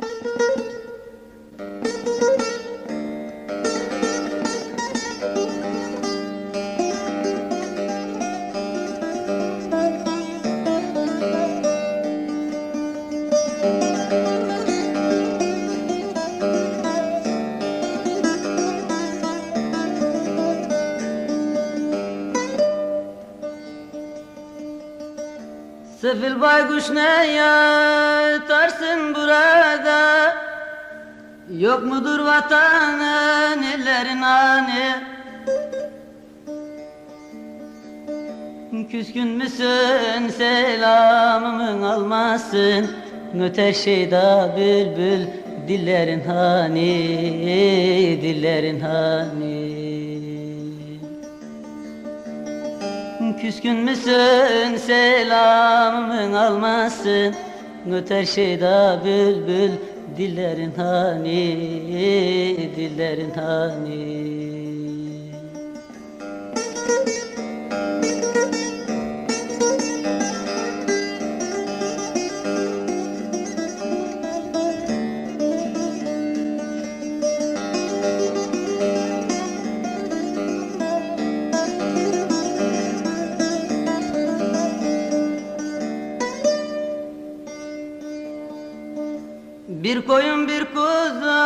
thank you Sefil baykuş ne yatarsın burada? Yok mudur vatanın ellerin hani Küskün müsün selamımın almasın? Öter şeyda bülbül dillerin hani Dillerin hani Küskün müsün? Selamımın almasın. Öter şeyda bülbül dillerin hani Dillerin hani Bir koyun bir kuzu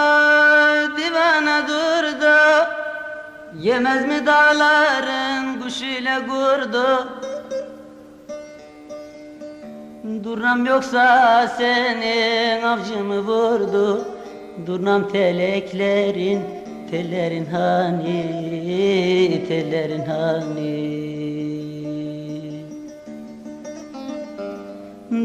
divana durdu. Yemez mi dağların kuş ile kurdu Durnam yoksa senin avcı mı vurdu. Durnam teleklerin tellerin hani tellerin hani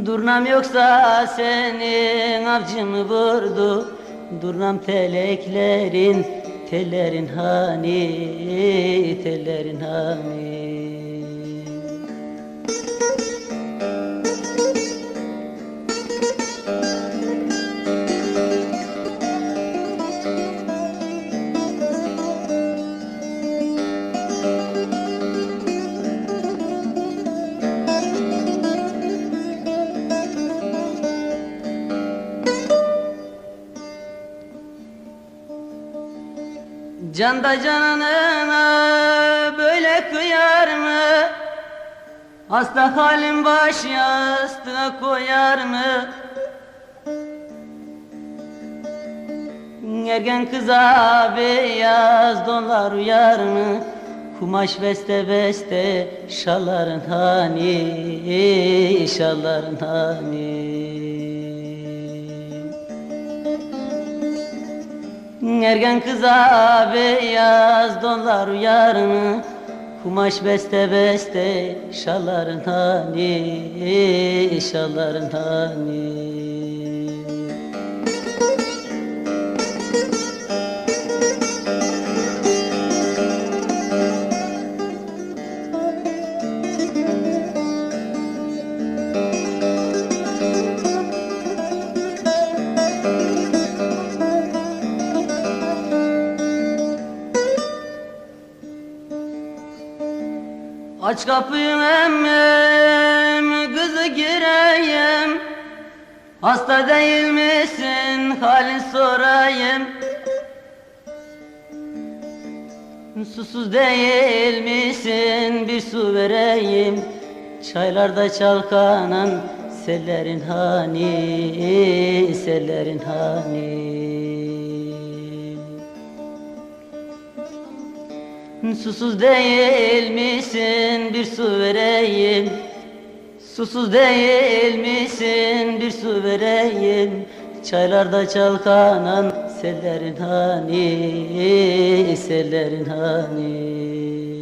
Durnam yoksa senin avcı mı vurdu. Durnam teleklerin tellerin hani tellerin hani Canda cananına böyle kıyar mı? Hasta halim baş yastığa koyar mı? Ergen kıza beyaz donlar uyar mı? Kumaş beste beste şalların hani şalların hani Ergen kıza beyaz donlar uyar mı? Kumaş beste beste şalların hani şalların hani Aç kapıyı emmim kızı gireyim. Hasta değil misin? Halin sorayım. Susuz değil misin? Bir su vereyim. Çaylarda çalkanan sellerin hani sellerin hani Susuz değil misin? Bir su vereyim. Susuz değil misin? Bir su vereyim. Çaylarda çalkanan sellerin hani Sellerin hani